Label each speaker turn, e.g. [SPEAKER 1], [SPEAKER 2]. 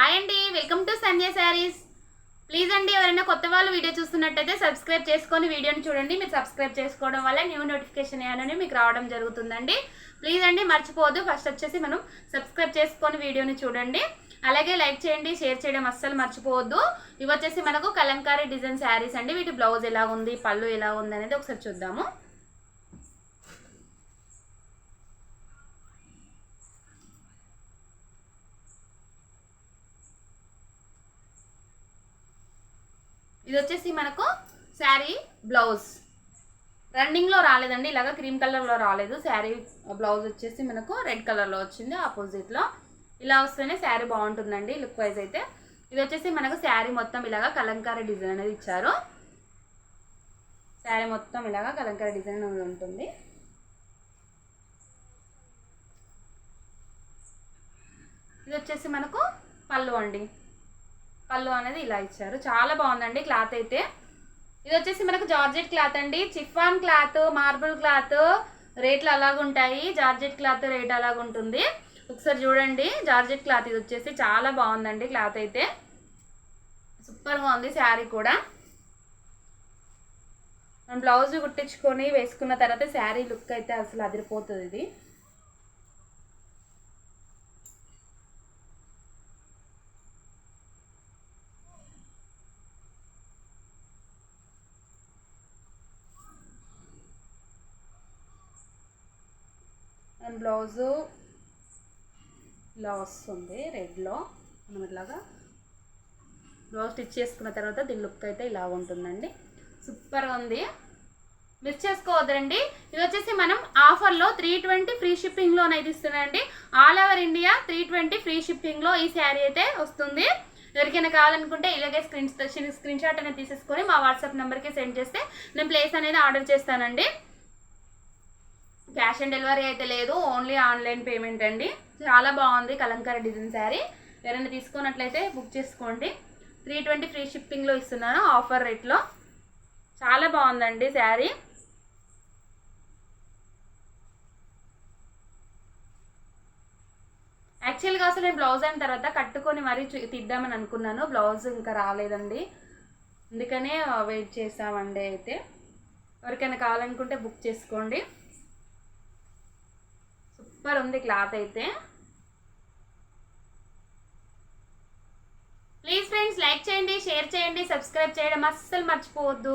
[SPEAKER 1] Hi అండి welcome to Sanjay sarees. Please అండి ఎవరైనా కొత్త వాళ్ళు వీడియో చూస్తున్నట్టయితే సబ్స్క్రైబ్ చేసుకొని వీడియోని చూడండి. మీరు సబ్స్క్రైబ్ చేసుకోవడం వల్ల న్యూ నోటిఫికేషన్ ఏమైనా మీకు రావడం జరుగుతుందండి. ప్లీజ్ అండి మర్చిపోవద్దు. ఫస్ట్ వచ్చేసి మనం సబ్స్క్రైబ్ చేసుకొని వీడియోని చూడండి. అలాగే లైక్ చేయండి షేర్ చేయడం అస్సలు మర్చిపోవద్దు. ఇవి వచ్చేసి మనకు కలంకారీ డిజైన్ శారీస్ అండి. వీటి బ్లౌజ్ ఎలా ఉంది పళ్ళు ఎలా ఉంది అనేది ఒకసారి చూద్దాము. ఇది వచ్చేసి మనకు శారీ బ్లౌజ్. రన్నింగ్లో రాలేదండి ఇలాగ క్రీమ్ కలర్లో రాలేదు. శారీ బ్లౌజ్ వచ్చేసి మనకు రెడ్ కలర్లో వచ్చింది ఆపోజిట్లో ఇలా వస్తేనే శారీ బాగుంటుందండి లుక్ వైజ్ అయితే. ఇది వచ్చేసి మనకు శారీ మొత్తం ఇలాగ కలంకార డిజైన్ అనేది ఇచ్చారు. శారీ మొత్తం ఇలాగ కలంకార డిజైన్ అనేది ఉంటుంది. ఇది వచ్చేసి మనకు పళ్ళు అండి. పళ్ళు అనేది ఇలా ఇచ్చారు. చాలా బాగుందండి క్లాత్ అయితే. ఇది వచ్చేసి మనకు జార్జెట్ క్లాత్ అండి. చిఫాన్ క్లాత్ మార్బుల్ క్లాత్ రేట్లు అలాగుంటాయి జార్జెట్ క్లాత్ రేట్ అలాగుంటుంది ఒకసారి చూడండి. జార్జెట్ క్లాత్ ఇది వచ్చేసి చాలా బాగుందండి క్లాత్ అయితే. సూపర్గా ఉంది శారీ కూడా. మనం బ్లౌజ్ కుట్టించుకొని వేసుకున్న తర్వాత శారీ లుక్ అయితే అసలు అదిరిపోతుంది ఇది. బ్లౌజు ఇలా వస్తుంది రెడ్లో మనం ఇట్లాగా బ్లౌజ్ స్టిచ్ చేసుకున్న తర్వాత దీని లుక్ అయితే ఇలా ఉంటుందండి. సూపర్గా ఉంది. మిస్ చేసుకోవద్దండి. ఇది వచ్చేసి మనం ఆఫర్లో త్రీ ట్వంటీ ఫ్రీ షిప్పింగ్లో అయితే ఇస్తున్నాయండి. All over India three twenty free షిప్పింగ్లో ఈ శారీ అయితే వస్తుంది. ఎవరికైనా కావాలనుకుంటే ఇలాగే స్క్రీన్ స్క్రీన్ షాట్ అనేది తీసేసుకొని మా వాట్సాప్ నెంబర్కి సెండ్ చేస్తే నేను ప్లేస్ అనేది ఆర్డర్ చేస్తానండి. క్యాష్ ఆన్ డెలివరీ అయితే లేదు ఓన్లీ ఆన్లైన్ పేమెంట్ అండి. చాలా బాగుంది కలంకారీ డిజైన్ శారీ. ఎవరైనా తీసుకున్నట్లయితే బుక్ చేసుకోండి. త్రీ ట్వంటీ ఫ్రీ షిప్పింగ్లో ఇస్తున్నాను ఆఫర్ రేట్లో చాలా బాగుందండి శారీ. యాక్చువల్గా అసలు నేను బ్లౌజ్ అయిన తర్వాత కట్టుకొని మరీ చూ- అనుకున్నాను. బ్లౌజ్ ఇంకా రాలేదండి. అందుకనే వెయిట్ చేసామండి అయితే. ఎవరికైనా కావాలనుకుంటే బుక్ చేసుకోండి. సూపర్ ఉంది క్లాత్ అయితే. ప్లీజ్ ఫ్రెండ్స్ లైక్ చేయండి షేర్ చేయండి సబ్స్క్రైబ్ చేయడం అస్సలు మర్చిపోవద్దు.